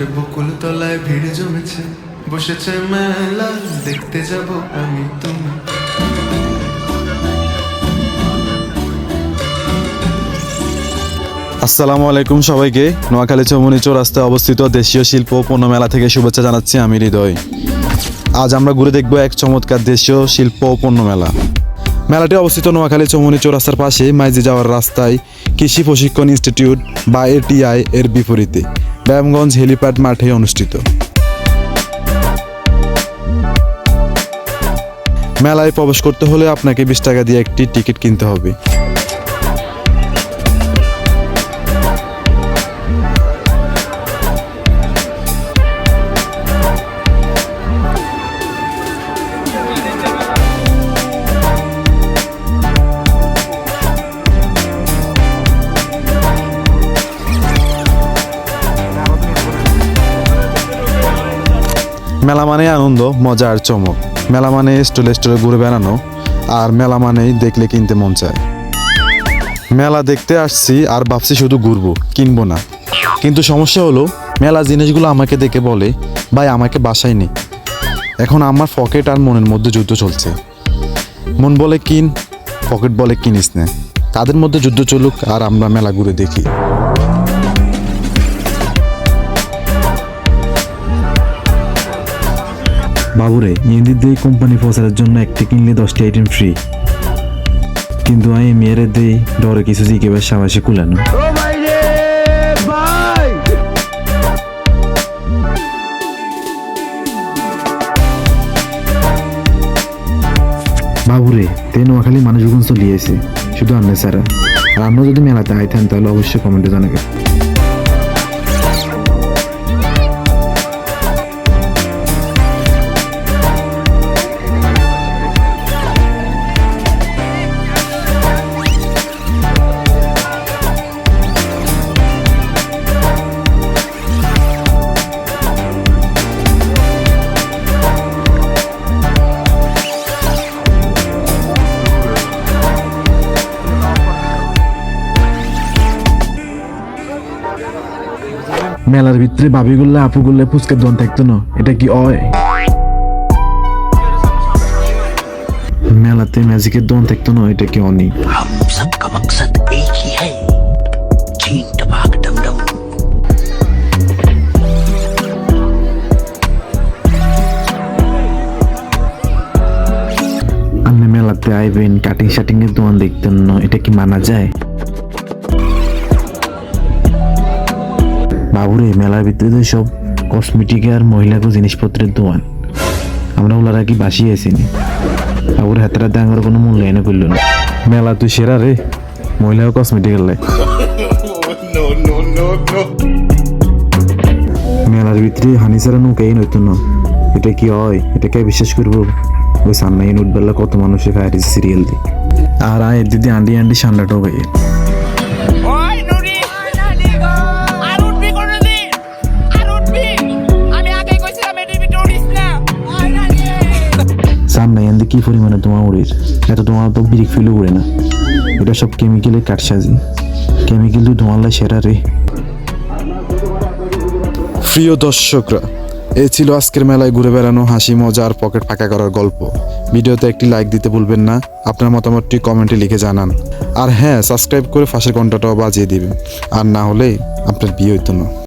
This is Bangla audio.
গাছের বকুল তলায় ভিড় জমেছে। বসেছে মেলা, দেখতে যাব আমি তুমি আসসালামু আলাইকুম সবাইকে। নোয়াখালী চৌমনি চৌরাস্তায় অবস্থিত দেশীয় শিল্প পণ্য মেলা থেকে শুভেচ্ছা জানাচ্ছি আমি হৃদয়। আজ আমরা ঘুরে দেখব এক চমৎকার দেশীয় শিল্প পণ্য মেলা। মেলাটি অবস্থিত নোয়াখালী চৌমনি চৌরাস্তার পাশে মাইজি যাওয়ার রাস্তায় কৃষি প্রশিক্ষণ ইনস্টিটিউট বা এটিআই এর বিপরীতে। ব্যায়ামগঞ্জ হেলিপ্যাড মাঠে অনুষ্ঠিত। মেলায় প্রবেশ করতে হলে আপনাকে বিশ টাকা দিয়ে একটি টিকিট কিনতে হবে। মেলা মানে আনন্দ, মজা আর চমক। মেলা মানে স্টলে স্টলে ঘুরে বেড়ানো আর মেলা মানেই দেখলে কিনতে মন চায়। মেলা দেখতে আসছি আর ভাবছি শুধু ঘুরবো, কিনবো না। কিন্তু সমস্যা হলো, মেলা জিনিসগুলো আমাকে দেখে বলে, ভাই, আমাকে বাসায় নেই এখন আমার পকেট আর মনের মধ্যে যুদ্ধ চলছে। মন বলে কিন, পকেট বলে কিনিস না। তাদের মধ্যে যুদ্ধ চলুক আর আমরা মেলা ঘুরে দেখি। বাবুরে মেহেন্দির দেই কোম্পানি প্রচারের জন্য একটি কিনলে দশটি আইটেম ফ্রি কিন্তু আমি মেয়েরে দেই ডরে কিছু জিজ্ঞেস সাবাসে কুলানো বাবুরে তে নোয়াখালী মানুষগুলো চলিয়েছে শুধু আন্নে সারা আর আমরা যদি মেলাতে আইতেন তাহলে অবশ্যই কমেন্টে জানাবেন। মেলার ভিতরে ভাবি গুল্লা, আপু গুল্লা, ফুচকার দোকান থাকতো না। এটা কি অয়? মেলাতে ম্যাজিকের দোকান থাকতো না, এটা কি অনি? আপনি মেলাতে আইবেন কাটিং শাটিং এর দোকান দেখতেন না, এটা কি মানা যায়? বাবুরে মেলার ভিতরে সব কসমেটিক আর মহিলাকে জিনিসপত্রের দোকান আমরা ওলারা কি বাসি আসিনি বাবুর হাতের দাঙ্গর কোনো মূল্যায়ন করল না। মেলা তুই সেরা রে মহিলা কসমেটিক লাই মেলার ভিতরে হানি ছাড়া নৌকাই নতুন এটা কি হয়? এটা কে বিশ্বাস করব? ওই সান্নাই উঠবেলা কত মানুষে খায় সিরিয়াল দিয়ে আর আয় দিদি আন্ডি আন্ডি সান্ডা টোকাই কি পরিমাণে তোমার উড়ির এত তোমার তো ব্রিক ফিলও উড়ে না। এটা সব কেমিক্যালের কাটসাজি কেমিক্যাল তো তোমার লাই সেরা রে। প্রিয় দর্শকরা এই ছিল আজকের মেলায় ঘুরে বেড়ানো হাসি, মজা আর পকেট ফাঁকা করার গল্প। ভিডিওতে একটি লাইক দিতে ভুলবেন না, আপনার মতামতটি কমেন্টে লিখে জানান। আর হ্যাঁ সাবস্ক্রাইব করে ফাঁসের ঘন্টাটাও বাজিয়ে দিবেন। আর না হলে আপনার বিয়ে হইতো না।